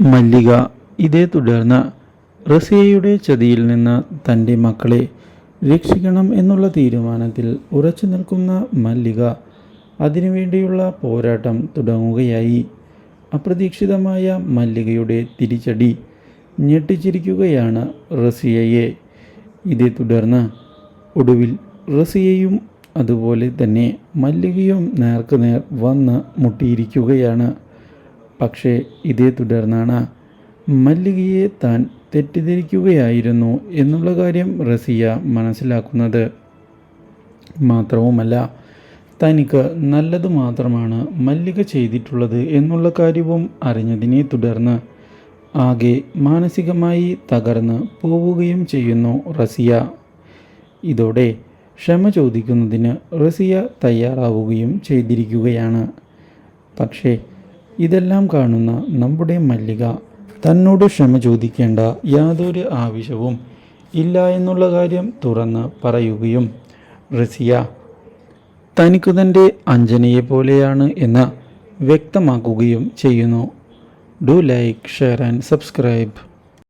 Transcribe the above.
മല്ലിക ഇതേ തുടർന്ന് റസിയയുടെ ചതിയിൽ നിന്ന് തന്റെ മക്കളെ രക്ഷിക്കണം എന്നുള്ള തീരുമാനത്തിൽ ഉറച്ചു നിൽക്കുന്ന മല്ലിക അതിനുവേണ്ടിയുള്ള പോരാട്ടം തുടങ്ങുകയായി. അപ്രതീക്ഷിതമായ മല്ലികയുടെ തിരിച്ചടി ഞെട്ടിച്ചിരിക്കുകയാണ് റസിയയെ. ഇതേ തുടർന്ന് ഒടുവിൽ റസിയയും അതുപോലെ തന്നെ മല്ലികയും നേർക്കുനേർ വന്ന് മുട്ടിയിരിക്കുകയാണ്. പക്ഷേ ഇതേ തുടർന്നാണ് മല്ലികയെ താൻ തെറ്റിദ്ധരിക്കുകയായിരുന്നു എന്നുള്ള കാര്യം റസിയ മനസ്സിലാക്കുന്നത്. മാത്രവുമല്ല തനിക്ക് നല്ലത് മാത്രമാണ് മല്ലിക ചെയ്തിട്ടുള്ളത് എന്നുള്ള കാര്യവും അറിഞ്ഞതിനെ തുടർന്ന് ആകെ മാനസികമായി തകർന്ന് പോവുകയും ചെയ്യുന്നു റസിയ. ഇതോടെ ക്ഷമ ചോദിക്കുന്നതിന് റസിയ തയ്യാറാവുകയും ചെയ്തിരിക്കുകയാണ്. പക്ഷേ ഇതെല്ലാം കാണുന്ന നമ്മുടെ മല്ലിക തന്നോട് ക്ഷമ ചോദിക്കേണ്ട യാതൊരു ആവശ്യവും ഇല്ല എന്നുള്ള കാര്യം തുറന്ന് പറയുകയും റസിയ തനിക്കു തന്റെ അഞ്ജനയെ പോലെയാണ് എന്ന് വ്യക്തമാക്കുകയും ചെയ്യുന്നു. Do like share and subscribe.